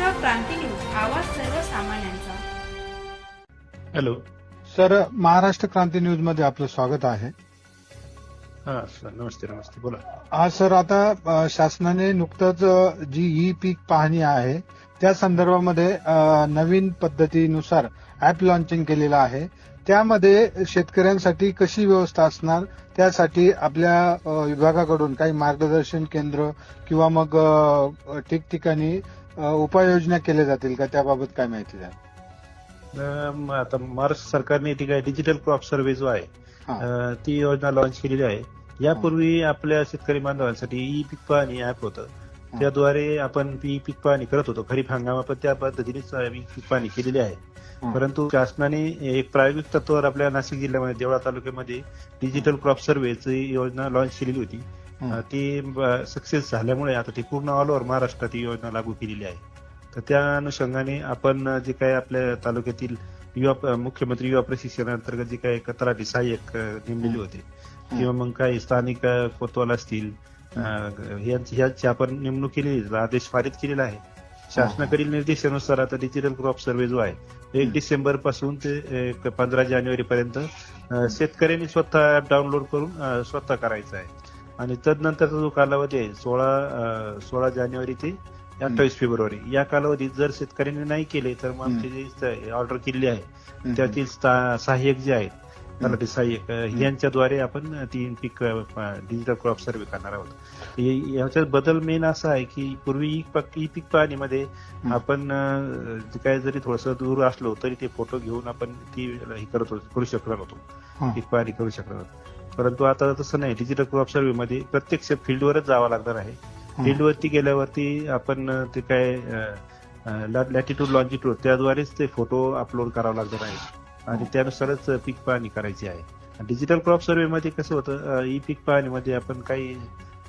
Maharashtra Kranti news आवाज सर्वसामान्यांचा. Hello. Sir Maharashtra Kranti न्यूजमध्ये आपलं स्वागत आहे. हा सर. नमस्ते नमस्ते. बोला. हा सर आता शासनाने नुकतंच जी ई पीक पाहणी आहे त्या संदर्भामध्ये नवीन पद्धतीनुसार ऍप लॉन्चिंग केलेलं आहे. त्यामध्ये शेतकऱ्यांसाठी कशी व्यवस्था असणार त्यासाठी आपल्या विभागाकडून काही मार्गदर्शन केंद्र किंवा मग ठिकठिकाणी अ, उपाययोजना केल्या जातील का? त्याबाबत काय माहिती द्या. अं, म आता महाराष्ट्र सरकारने ती काय डिजिटल क्रॉप सर्व्हे जो आहे हा. अं, ती योजना लॉन्च केलेली आहे. यापूर्वी आपल्या शेतकरी बांधवांसाठी ई पीक पाहणी ऍप होतं. त्याद्वारे आपण ई पीक पाहणी करत होतो. खरीप हंगाम त्या पद्धतीनेच ई पीक पाहणी केलेली आहे. हा. परंतु शासनाने एक प्रायोगिक तत्वावर आपल्या नाशिक जिल्ह्यामध्ये देवळा तालुक्यामध्ये डिजिटल क्रॉप सर्व्हेची योजना लॉन्च केलेली होती. ती सक्सेस झाल्यामुळे आता ती पूर्ण ऑल ओव्हर महाराष्ट्रात ही योजना लागू केलेली आहे. तर त्या अनुषंगाने आपण जे काही आपल्या तालुक्यातील युवा मुख्यमंत्री युवा प्रशिक्षणाअंतर्गत जे काही तलाठी सहाय्यक नेमलेले होते. किंवा मग काही स्थानिक कोतवाल असतील यांची ह्याची आपण नेमणूक केलेली. आदेश पारित केलेला आहे. शासनाकडील निर्देशानुसार आता डिजिटल क्रॉप सर्व्हे जो आहे एक. डिसेंबरपासून ते पंधरा जानेवारी पर्यंत शेतकऱ्यांनी स्वतः ऍप डाउनलोड करून स्वतः करायचा आहे. आणि तदनंतरचा जो कालावधी आहे सोळा सोळा जानेवारी ते अठ्ठावीस फेब्रुवारी. या कालावधीत जर शेतकऱ्यांनी नाही केले तर मग आमची जी ऑर्डर केलेली आहे त्यातील सहाय्यक जे आहेत तलाठी सहाय्यक यांच्याद्वारे आपण तीन पीक डिजिटल क्रॉप सर्व्हे करणार आहोत. याच्यात बदल मेन असा आहे की पूर्वी ई पक- पाहणीमध्ये. आपण काय जरी थोडस दूर असलो तरी ते फोटो घेऊन आपण ती हे करत होतो करू शकणार होतो. पीक पाहणी करू शकणार होतो. परंतु आता तसं नाही. डिजिटल क्रॉप सर्व्हे मध्ये प्रत्यक्ष फील्डवरच जावं लागणार आहे. फील्डवरती गेल्यावरती आपण ते काय लॅटिट्यूड लॉन्जिट्यूड त्याद्वारेच ते फोटो अपलोड करावा लागणार आहे. आणि त्यानुसारच पीक पाहणी करायची आहे. डिजिटल क्रॉप सर्व्हे मध्ये कसं होतं ई पीक पाहणीमध्ये आपण काही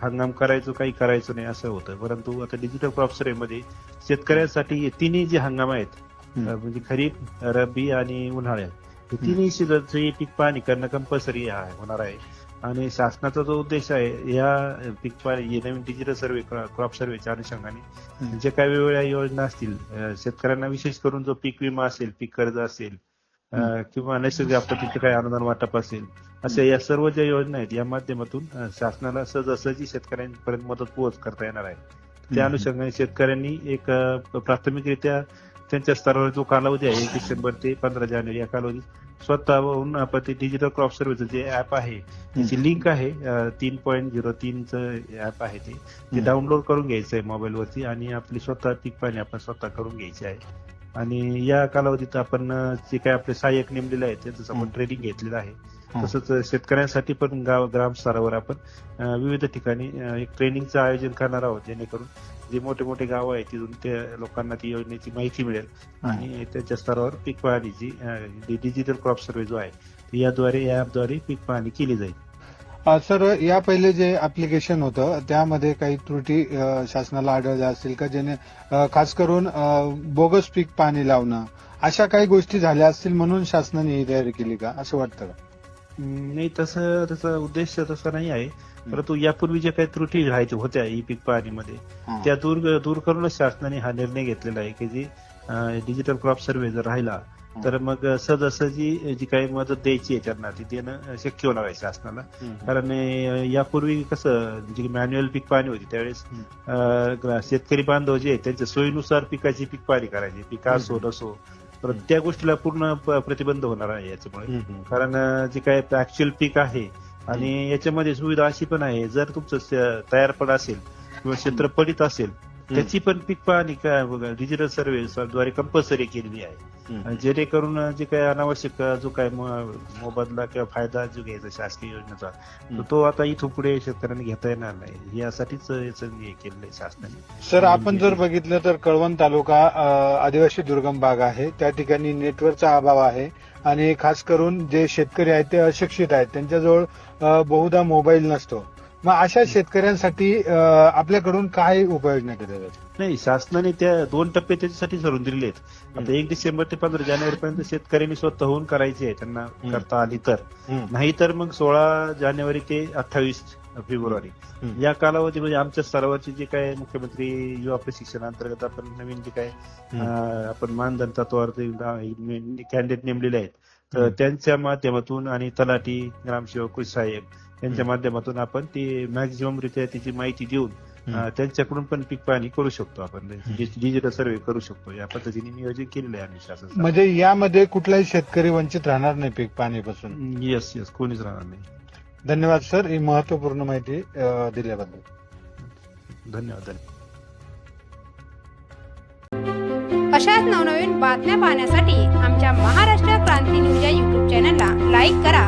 हंगाम करायचो काही करायचो नाही असं होतं. परंतु आता डिजिटल क्रॉप सर्व्हे मध्ये शेतकऱ्यांसाठी तिन्ही जे हंगाम आहेत म्हणजे खरीप रब्बी आणि उन्हाळ्यात हे तिन्ही सीझनची पीक पाहणी करणं कंपल्सरी होणार आहे आणि शासनाचा जो उद्देश आहे या पीक पाहणी हे नवीन डिजिटल सर्व्हे क्रॉप सर्व्हेच्या अनुषंगाने हं. जे काही वेगवेगळ्या योजना असतील शेतकऱ्यांना विशेष करून जो पीक विमा असेल पीक कर्ज असेल किंवा नैसर्गिक आपत्तीचं काही अनुदान वाटप असेल अशा या सर्व ज्या योजना आहेत या माध्यमातून शासनाला सहजासहजी शेतकऱ्यांपर्यंत मदत पोहोच करता येणार आहे त्या हं. अनुषंगाने शेतकऱ्यांनी एक प्राथमिकरित्या त्यांच्या स्तरावर जो कालावधी आहे एक डिसेंबर ते पंधरा जानेवारी या कालावधीत स्वतःहून आपण ते डिजिटल क्रॉप सर्व्हिसचं जे ऍप आहे त्याची लिंक आहे तीन पॉईंट झिरो तीनचं ऍप आहे ते. डाउनलोड करून घ्यायचं आहे मोबाईलवरती आणि आपली स्वतः पीक पाणी आपण स्वतः करून घ्यायची आहे आणि या कालावधीत आपण जे काही आपले सहाय्यक नेमलेले आहेत त्यांचं आपण. ट्रेनिंग घेतलेलं आहे. तसंच शेतकऱ्यांसाठी पण गाव ग्राम स्तरावर आपण विविध ठिकाणी एक ट्रेनिंगचं आयोजन करणार आहोत जेणेकरून जे मोठे मोठे गाव आहेत तिथून त्या लोकांना ती योजनेची माहिती मिळेल. आणि त्यांच्या स्तरावर पीक पाहणीची डिजिटल क्रॉप सर्व्हे जो आहे याद्वारे या ऍपद्वारे पीक पाहणी केली जाईल. सर या पहिले जे ऍप्लिकेशन होतं त्यामध्ये काही त्रुटी शासनाला आढळल्या असतील का? अ, खास करून बोगस पीक पाणी लावणं अशा काही गोष्टी झाल्या असतील म्हणून शासनाने ही तयारी केली का? असं वाटतं का? नाही तसं त्याचा उद्देश तसा नाही आहे परंतु यापूर्वी ज्या काही त्रुटी राहायच्या होत्या ई पीक पाहणीमध्ये. त्या दूर दूर करूनच शासनाने हा निर्णय घेतलेला आहे की जी डिजिटल क्रॉप सर्व्हे जर राहिला तर मग सहजासहजी जी काही मदत द्यायची आहे त्यांना ती देणं शक्य होणार आहे शासनाला. कारण यापूर्वी कसं जी मॅन्युअल पीक पाहणी होती त्यावेळेस शेतकरी बांधव जे त्यांच्या सोयीनुसार पिकाची पीक पाहणी करायची पिका असो. नसो तर त्या गोष्टीला पूर्ण प्रतिबंध होणार आहे याच्यामुळे. कारण जे काय ऍक्च्युअल पीक आहे आणि याच्यामध्ये सुविधा अशी पण आहे जर तुमचं तयार पण असेल किंवा क्षेत्र पडित असेल त्याची पण पीक पाहणी काय डिजिटल सर्व्हे द्वारे कंपल्सरी केलेली आहे. जेणेकरून जे काही अनावश्यक जो काय मोबदला किंवा फायदा जो घ्यायचा शासकीय योजनेचा तर तो आता इथून पुढे शेतकऱ्यांनी घेता येणार नाही. यासाठीच याचं हे केलेलं आहे शासनाने. सर आपण जर बघितलं तर कळवण तालुका आदिवासी दुर्गम भाग आहे. त्या ठिकाणी नेटवर्कचा अभाव आहे. आणि खास करून जे शेतकरी आहेत ते अशिक्षित आहेत. त्यांच्याजवळ बहुधा मोबाईल नसतो. मग अशा शेतकऱ्यांसाठी आपल्याकडून काय उपाययोजना केल्या जातात? नाही शासनाने त्या दोन टप्पे त्याच्यासाठी ठरवून दिलेले आहेत. आता एक डिसेंबर ते पंधरा जानेवारी पर्यंत शेतकऱ्यांनी स्वतःहून करायची आहे त्यांना. करता आली तर. नाही तर मग सोळा जानेवारी ते अठ्ठावीस फेब्रुवारी. या कालावधीमध्ये आमच्या स्तरावरचे जे काय मुख्यमंत्री युवा प्रशिक्षण अंतर्गत आपण नवीन जे काय आपण मानधन तत्वावर कॅन्डिडेट नेमलेले आहेत. तर. त्यांच्या माध्यमातून आणि तलाठी ग्रामसेवक कृषी सहाय्यक यांच्या हम्म. माध्यमातून आपण ती मॅक्झिमम रित्या त्याची माहिती देऊन त्यांच्याकडून पण पीक पाहणी करू शकतो आपण. डिजिटल सर्वे करू शकतो. या पद्धतीने नियोजन केलेलं आहे आम्ही शासन म्हणजे यामध्ये कुठलाही शेतकरी वंचित राहणार नाही पीक पाणीपासून येस येस कोणीच राहणार नाही. धन्यवाद सर. ही महत्त्वपूर्ण माहिती दिल्याबद्दल. धन्यवाद धन्यवाद. अशाच नवनवीन बातम्या पाहण्यासाठी आमच्या महाराष्ट्र क्रांती न्यूज या युट्यूब चॅनलला लाईक करा.